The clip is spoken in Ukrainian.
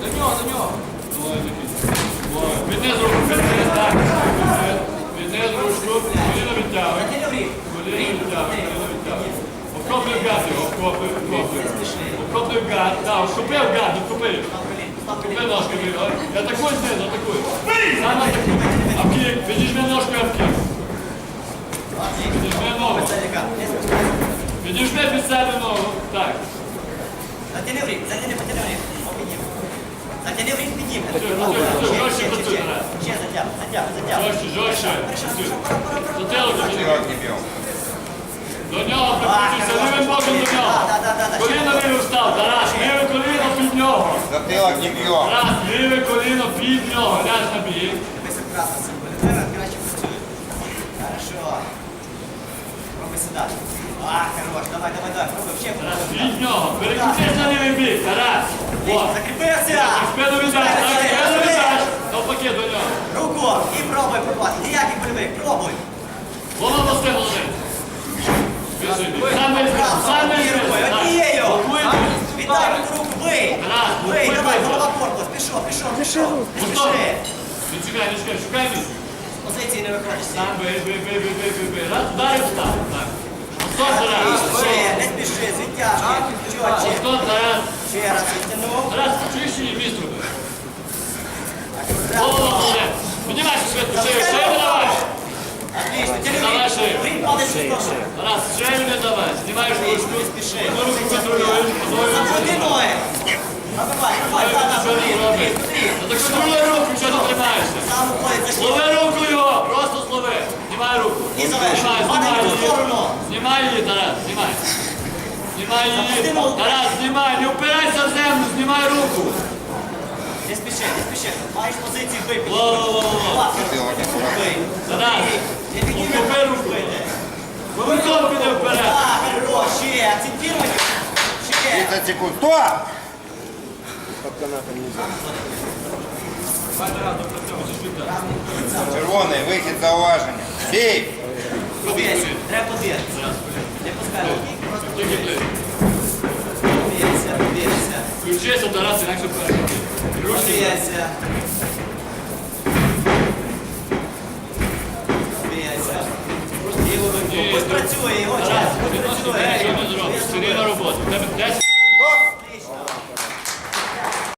До нього, до нього. Віднизу руку, віднизу руку, коліно відтягує. Коліно відтягує, коліно відтягує. Обкоплюй газ його, обкоплюй, обкоплюй. Обкоплюй газ, так, обкопив газ, відкупив. Купи ножки, я атакуй знизу, атакуй. Сам атакуй. Обкік, відіжми ножки, обкік. Відіжми ногу. Підіжми під себе ногу. Так. Затяни в рік, затяни, потяни в рік. Піднім. Затяни в рік, піднім. Жорстче працюй, Тарас. Ще затягуй, затягуй, затягуй. Жорстче, жорстче. Працюй. Затилок Силок затягуй. До нього прикрутися, лівим боком до нього. Коліно ліве встав, Тарас, ліве коліно під нього. Затылок не бьем. Тарас, ліве коліно під нього. Ляж на бік. Дивись, як красно символізує, краще працює. Хорошо. Пробуй. А, хорош, давай, давай, давай, пробуй, ще Тарас, пробуй. під нього. Переключись на лівий бік, Тарас. О, Закріпився! спину віддаш, так, спину віддаш. Навпаки до нього. Руку і пробуй попасти. Ніяких больових, пробуй. Голову носи, молодець. Біжи, біжи. Сам збив. Рукою, однією. Віддай руку, руку, бий. Тарас, Бий, давай, бий. голова корпус. Пішов, пішов, пішов. Не Готов. спіши. Не чекай, не чекай, шукай місце. Позиції не виходиш. Сам бий, бий, бий, бий, бий, бий, бий. Раз, ударив, став. Так. Не Тарас. спіши, не спіши, з відтяжки. Чотче. Готов, Тарас. Ще раз відтягнув. Тарас, чуєш ні? Міст роби. Голову. Піднімайся швидко, шею, шею давай. Отлично, Давай сторону. Тарас, шею не давай. Знімаєш ручку. Спіши. Одну руку контролюєш, рукою. ноги. Давай, давай, Ой, давай, ти що давай, не робиш? Андрій, Андрій. Та так контролюй руку, що ти тримаєшся. Сам уходить за Злови руку його, просто злови. Знімай руку. І завершуй. Знімай, Падай знімай в ту її. сторону. Знімай її, Тарас, знімай. Знімай Запусти її. ногу. Тарас, знімай, не впирайся в землю, знімай руку. Не спіши, не спіши. Маєш позиції випити. Во-во-во. Затылок аккуратно. Бий. Тарас, Не підніми Уступи руку. вийде. Кулаком піде вперед. Так, хорош, ще, акцентировать. Ще. 30 секунд. Стоп! Червоный, выход зауваження. Бей! Подивись, треба подивитися. Не пускай подивися, подивися. Включися, Тарас, інакше вперед. Ручки.